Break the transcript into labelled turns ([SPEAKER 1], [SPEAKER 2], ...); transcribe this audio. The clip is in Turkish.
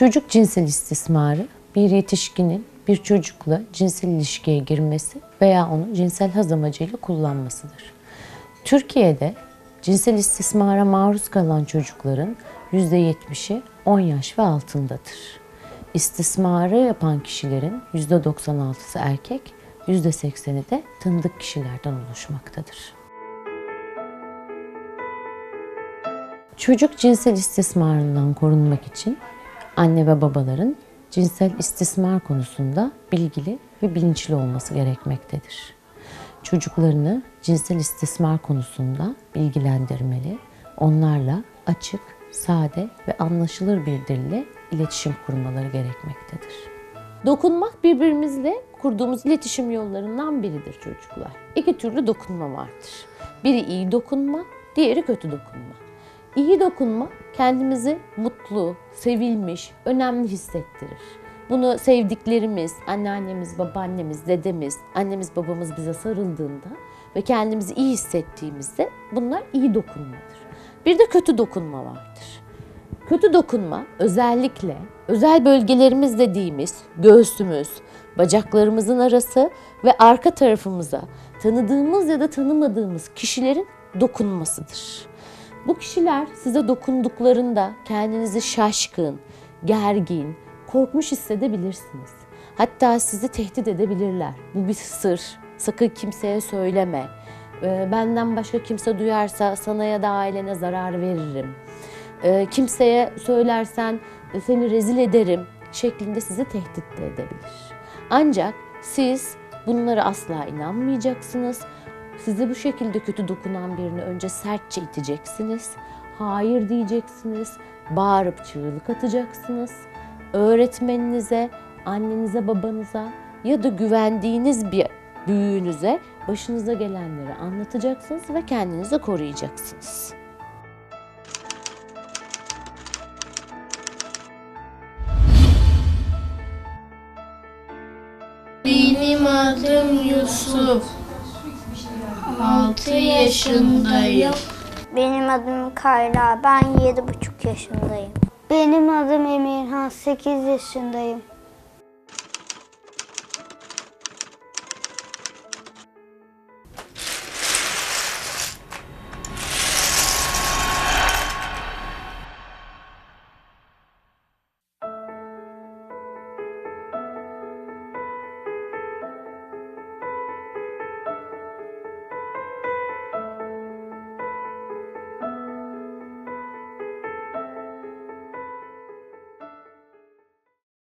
[SPEAKER 1] Çocuk cinsel istismarı bir yetişkinin bir çocukla cinsel ilişkiye girmesi veya onu cinsel haz amacıyla kullanmasıdır. Türkiye'de cinsel istismara maruz kalan çocukların %70'i 10 yaş ve altındadır. İstismarı yapan kişilerin %96'sı erkek, %80'i de tanıdık kişilerden oluşmaktadır. Çocuk cinsel istismarından korunmak için anne ve babaların cinsel istismar konusunda bilgili ve bilinçli olması gerekmektedir. Çocuklarını cinsel istismar konusunda bilgilendirmeli, onlarla açık, sade ve anlaşılır bir dille iletişim kurmaları gerekmektedir. Dokunmak birbirimizle kurduğumuz iletişim yollarından biridir çocuklar. İki türlü dokunma vardır. Biri iyi dokunma, diğeri kötü dokunma. İyi dokunma kendimizi mutlu, sevilmiş, önemli hissettirir. Bunu sevdiklerimiz, anneannemiz, babaannemiz, dedemiz, annemiz, babamız bize sarıldığında ve kendimizi iyi hissettiğimizde bunlar iyi dokunmadır. Bir de kötü dokunma vardır. Kötü dokunma özellikle özel bölgelerimiz dediğimiz göğsümüz, bacaklarımızın arası ve arka tarafımıza tanıdığımız ya da tanımadığımız kişilerin dokunmasıdır. Bu kişiler size dokunduklarında kendinizi şaşkın, gergin, korkmuş hissedebilirsiniz. Hatta sizi tehdit edebilirler. Bu bir sır. Sakın kimseye söyleme. Ee, Benden başka kimse duyarsa sana ya da ailene zarar veririm. Ee, Kimseye söylersen e, seni rezil ederim şeklinde sizi tehdit de edebilir. Ancak siz bunlara asla inanmayacaksınız. Size bu şekilde kötü dokunan birini önce sertçe iteceksiniz. Hayır diyeceksiniz. Bağırıp çığlık atacaksınız. Öğretmeninize, annenize, babanıza ya da güvendiğiniz bir büyüğünüze başınıza gelenleri anlatacaksınız ve kendinizi koruyacaksınız.
[SPEAKER 2] Benim adım Yusuf. 6 yaşındayım.
[SPEAKER 3] Benim adım Kayra. Ben 7,5 yaşındayım. Benim adım Emirhan. 8 yaşındayım.